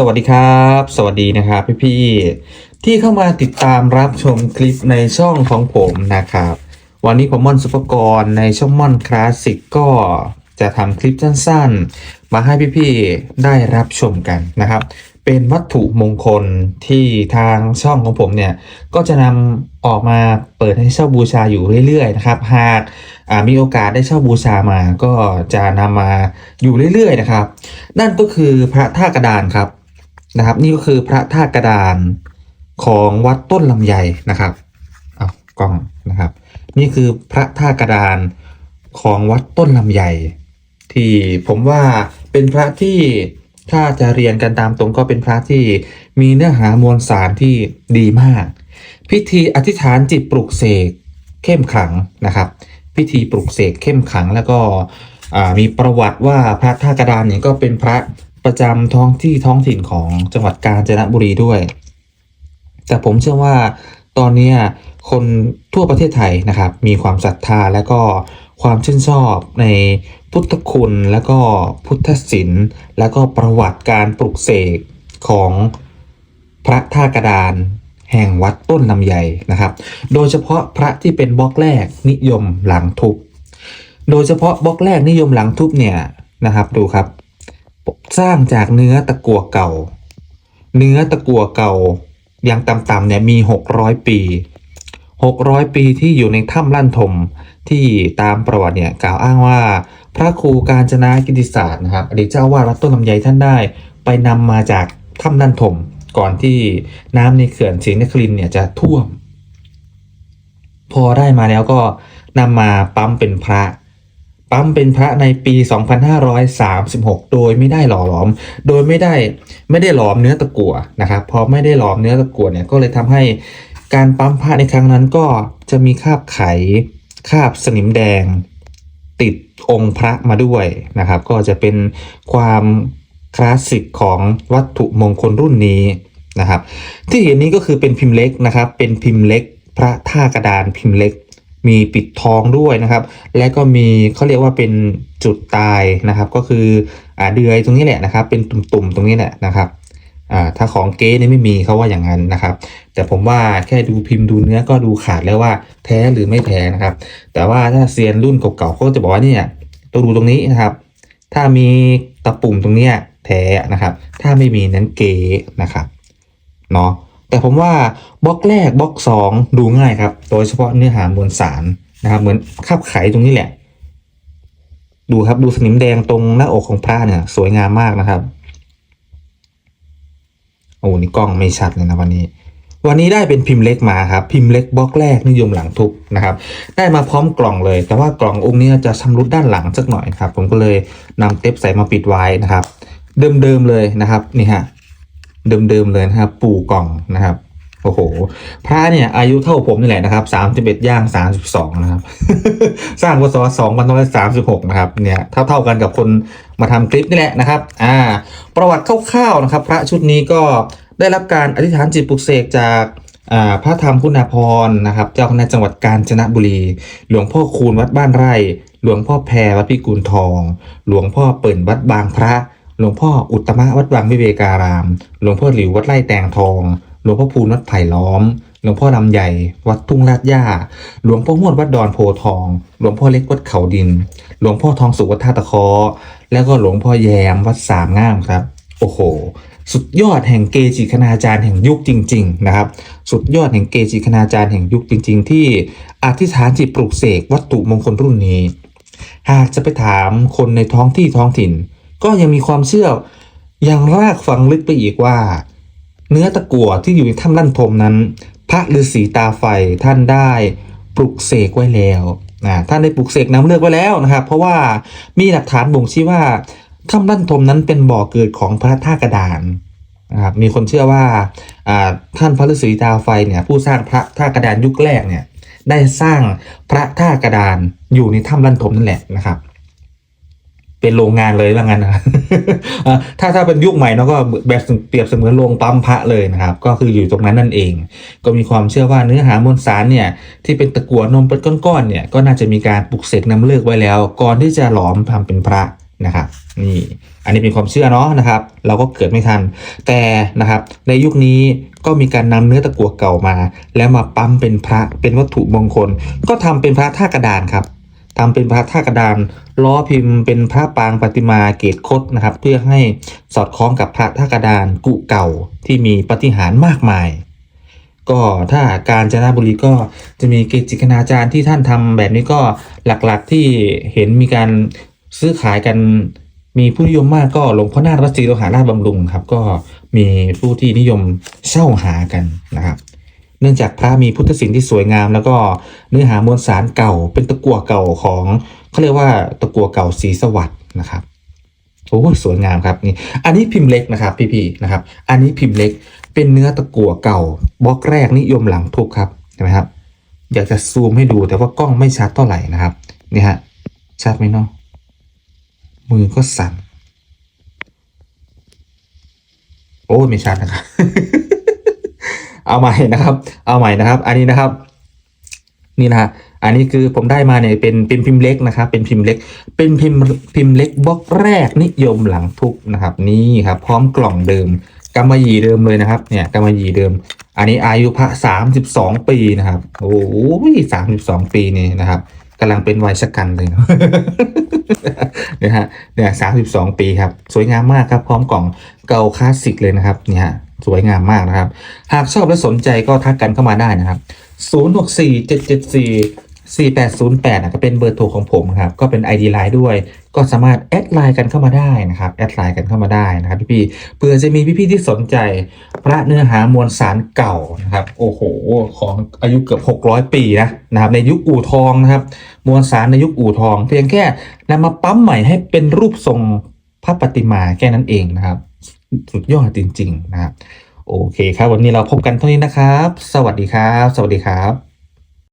สวัสดีครับ สวัสดีนะครับพี่ๆที่เข้ามาติดตามรับชมคลิปในช่องของผมนะครับ วันนี้ผมม่อนสุปกรณ์ในช่องม่อนคลาสสิกก็จะทำคลิปสั้นๆ มาให้พี่ๆได้รับชมกันนะครับ เป็นวัตถุมงคลที่ทางช่องของผมเนี่ย ก็จะนำออกมาเปิดให้เช่าบูชาอยู่เรื่อยๆนะครับ หากมีโอกาสได้เช่าบูชามาก็จะนำมาอยู่เรื่อยๆนะครับ นั่นก็คือพระท่ากระดานครับ นะครับ นี่ก็คือพระท่ากระดานของวัดต้นลำไยนะครับเอากล้องนะครับ นี่คือพระท่ากระดานของวัดต้นลำไยที่ผมว่าเป็นพระที่ถ้าจะเรียนกันตามตรงก็เป็นพระที่มีเนื้อหามวลสารที่ดีมาก พิธีอธิษฐานจิตปลุกเสกเข้มขลังนะครับ พิธีปลุกเสกเข้มขลังแล้วก็มีประวัติว่าพระท่ากระดานเนี่ยก็เป็นพระ ประจำท้องที่ท้องถิ่นของจังหวัดกาญจนบุรีด้วย แต่ผมเชื่อว่าตอนนี้คนทั่วประเทศไทยนะครับ มีความศรัทธาและก็ความชื่นชอบในพุทธคุณและก็พุทธศิลป์ และก็ประวัติการปลุกเสกของพระท่ากระดานแห่งวัดต้นลำไยนะครับ โดยเฉพาะพระที่เป็นบล็อกแรกนิยมหลังทุบ โดยเฉพาะบล็อกแรกนิยมหลังทุบเนี่ยนะครับดูครับ สร้างจากเนื้อตะกั่วเก่า เนื้อตะกั่วเก่าอย่างต่ำๆเนี่ยมี 600 ปี 600 ปีที่อยู่ในถ้ำลั่นทมที่ตามประวัติเนี่ยกล่าวอ้างว่า พระครูการจนากิติศาสตร์นะครับอดีตเจ้าวาดวัดต้นลำไยท่านได้ ไปนำมาจากถ้ำลั่นทมก่อนที่น้ำในเขื่อนศรีนครินเนี่ยจะท่วม พอได้มาแล้วก็นำมาปั๊มเป็นพระ ปั๊มเป็นพระในปี 2536 โดยไม่ได้หล่อหลอม โดยไม่ได้ไม่ได้หลอมเนื้อตะกั่วนะครับ พอไม่ได้หลอมเนื้อตะกั่วเนี่ยก็เลยทำให้การปั๊มพระในครั้งนั้นก็จะมีคราบไขคราบสนิมแดง ติดองค์พระมาด้วยนะครับ ก็จะเป็นความคลาสสิกของวัตถุมงคลรุ่นนี้นะครับ ที่เห็นนี้ก็คือเป็นพิมพ์เล็กนะครับ เป็นพิมพ์เล็ก พระท่ากระดานพิมพ์เล็ก มีปิดทองด้วยนะครับ และก็มีเขาเรียกว่าเป็นจุดตายนะครับ ก็คืออ่าเดือยตรงนี้แหละนะครับ เป็นตุ่มๆตรงนี้แหละนะครับอ่าถ้าของเก๊นี่ไม่มีเขาว่าอย่างนั้นนะครับ แต่ผมว่าแค่ดูพิมพ์ดูเนื้อก็ดูขาดแล้วว่าแท้หรือไม่แท้นะครับ แต่ว่าถ้าเซียนรุ่นเก่าๆเขาก็จะบอกว่าเนี่ยต้องดูตรงนี้นะครับ ถ้ามีตะปุ่มตรงเนี้ยแท้นะครับ ถ้าไม่มีนั้นเก๋นะครับเนาะ แต่ผมว่าบล็อกแรกบล็อกสองดูง่ายครับ โดยเฉพาะเนื้อหามวลสารนะครับ เหมือนคาบไขตรงนี้แหละ ดูครับดูสนิมแดงตรงหน้าอกของพระเนี่ย สวยงามมากนะครับ โอ้นี่กล้องไม่ชัดเลยนะวันนี้ วันนี้ได้เป็นพิมพ์เล็กมาครับ พิมพ์เล็กบล็อกแรกนิยมหลังทุบนะครับ ได้มาพร้อมกล่องเลย แต่ว่ากล่ององค์นี้จะชำรุดด้านหลังสักหน่อยครับ ผมก็เลยนำเทปใส่มาปิดไว้นะครับ เดิมๆเลยนะครับ นี่ฮะ เดิมๆเลยนะครับ ปู่กล่องนะครับโอ้โห พระเนี่ย อายุเท่าผมนี่แหละนะครับสามสิบเอ็ดย่างสามสิบสองนะครับ สร้างพศสองพันร้อยสามสิบหกนะครับเนี่ยเท่าเท่ากันกับคนมาทำคลิปนี่แหละนะครับ อ่า ประวัติคร่าวๆนะครับ พระชุดนี้ก็ได้รับการอธิษฐานจิตปลุกเสกจากอ่าพระธรรมคุณาภรณ์นะครับ เจ้าคณะจังหวัดกาญจนบุรี หลวงพ่อคูณวัดบ้านไร่ หลวงพ่อแพรวัดพิกุลทอง หลวงพ่อเปิ่นวัดบางพระ หลวงพ่ออุตมะวัดวังวิเวการาม หลวงพ่อหลิววัดไร่แตงทอง หลวงพ่อพูนวัดไผ่ล้อม หลวงพ่อลำใหญ่ วัดทุ่งลาดย่า หลวงพ่อหวดวัดดอนโพทอง หลวงพ่อเล็กวัดเขาดิน หลวงพ่อทองสุวัดท่าตะเคอแล้วก็หลวงพ่อแยมวัดสามงามครับ โอ้โห สุดยอดแห่งเกจิคณาจารย์แห่งยุคจริง ๆ นะครับ สุดยอดแห่งเกจิคณาจารย์แห่งยุคจริง ๆ ที่อธิษฐานจิตปลุกเสกวัตถุมงคลรุ่นนี้ หากจะไปถามคนในท้องที่ท้องถิ่น ก็ยังมีความเชื่อยังรากฝังลึกไปอีกว่า เนื้อตะกั่วที่อยู่ในถ้ำลั่นทมนั้น พระฤาษีตาไฟท่านได้ปลุกเสกไว้แล้วนะท่านได้ปลุกเสกน้ำเลือดไว้แล้วนะครับ เพราะว่ามีหลักฐานบ่งชี้ว่าถ้ำลั่นทมนั้นเป็นบ่อเกิดของพระท่ากระดานนะครับมีคนเชื่อว่าอ่าท่านพระฤาษีตาไฟเนี่ยผู้สร้างพระท่ากระดานยุคแรกเนี่ยได้สร้างพระท่ากระดานอยู่ในถ้ำลั่นทมนั่นแหละนะครับ เป็นโรงงานเลยว่างั้นนะถ้าถ้าเป็นยุคใหม่เนาะก็แบบเปรียบเสมือนโรงปั๊มพระเลยนะครับ ก็คืออยู่ตรงนั้นนั่นเอง ก็มีความเชื่อว่าเนื้อหามวลสารเนี่ยที่เป็นตะกั่วนมเป็นก้อนๆเนี่ยก็น่าจะมีการปลุกเสกน้ำเลือกไว้แล้ว ก่อนที่จะหลอมทำเป็นพระนะครับนี่อันนี้เป็นความเชื่อเนาะนะครับ เราก็เกิดไม่ทัน แต่นะครับ ในยุคนี้ก็มีการนำเนื้อตะกั่วเก่ามา แล้วมาปั๊มเป็นพระเป็นวัตถุมงคล ก็ทำเป็นพระท่ากระดานครับ ทำเป็นพระท่ากระดานล้อพิมพ์เป็นพระปางประติมาเกตคดนะครับ เพื่อให้สอดคล้องกับพระท่ากระดานกุเก่าที่มีปฏิหารมากมาย ก็ถ้าการจนบุรีก็จะมีเกจิคณาจารย์ที่ท่านทำแบบนี้ก็หลักๆที่เห็นมีการซื้อขายกันมีผู้นิยมมากก็หลวงพ่อนาฏวัดศรีโลหาราชบำรุงครับ ก็มีผู้ที่นิยมเช่าหากันนะครับ เนื่องจากพระมีพุทธศิลป์ที่สวยงาม แล้วก็เนื้อหามวลสารเก่า เป็นตะกั่วเก่าของเขาเรียกว่าตะกั่วเก่าสีสวัสด์นะครับโอ้สวยงามครับนี่อันนี้พิมพ์เล็กนะครับพี่ๆนะครับ อันนี้พิมพ์เล็กเป็นเนื้อตะกั่วเก่าบล็อกแรกนิยมหลังทุกครับเห็นไหมครับ อยากจะซูมให้ดูแต่ว่ากล้องไม่ชัดเท่าไหร่นะครับนี่ฮะชัดไหมเนาะมือก็สั่นโอ้ไม่ชัดนะครับ เอาใหม่นะครับ เอาใหม่นะครับ อันนี้นะครับ นี่นะฮะอันนี้คือผมได้มาเนี่ยเป็นเป็นพิมพ์เล็กนะครับ เป็นพิมพ์เล็ก เป็นพิมพ์พิมพ์เล็กบล็อกแรกนิยมหลังทุกนะครับ นี่ครับ พร้อมกล่องเดิมกำมะหยี่เดิมเลยนะครับ เนี่ยกำมะหยี่เดิม อันนี้อายุพระสามสิบสองปีนะครับ โอ้ยสามสิบสองปีนี่นะครับกำลังเป็นวัยชะกันเลยนะเนี่ยฮะเนี่ยสามสิบสองปีครับ สวยงามมากครับ พร้อมกล่องเก่าคลาสสิกเลยนะครับ เนี่ย สวยงามมากนะครับ หากชอบและสนใจก็ทักกันเข้ามาได้นะครับ0 6 4 7 7 4 4 8 0 8นะก็เป็นเบอร์โทรของผมครับก็เป็น ID Line ด้วย ก็สามารถแอดไลน์กันเข้ามาได้นะครับแอดไลน์กันเข้ามาได้นะครับพี่ๆเผื่อจะมีพี่ๆที่สนใจ พระเนื้อหามวลสารเก่านะครับโอ้โหของอายุเกือบ 600 ปีนะนะครับในยุคอู่ทองนะครับมวลสารในยุคอู่ทอง เพียงแค่นำมาปั๊มใหม่ให้เป็นรูปทรงพระปฏิมาแค่นั้นเองนะครับ สุดยอดจริง ๆ นะครับ โอเคครับ วันนี้เราพบกันเท่านี้นะครับ สวัสดีครับ สวัสดีครับ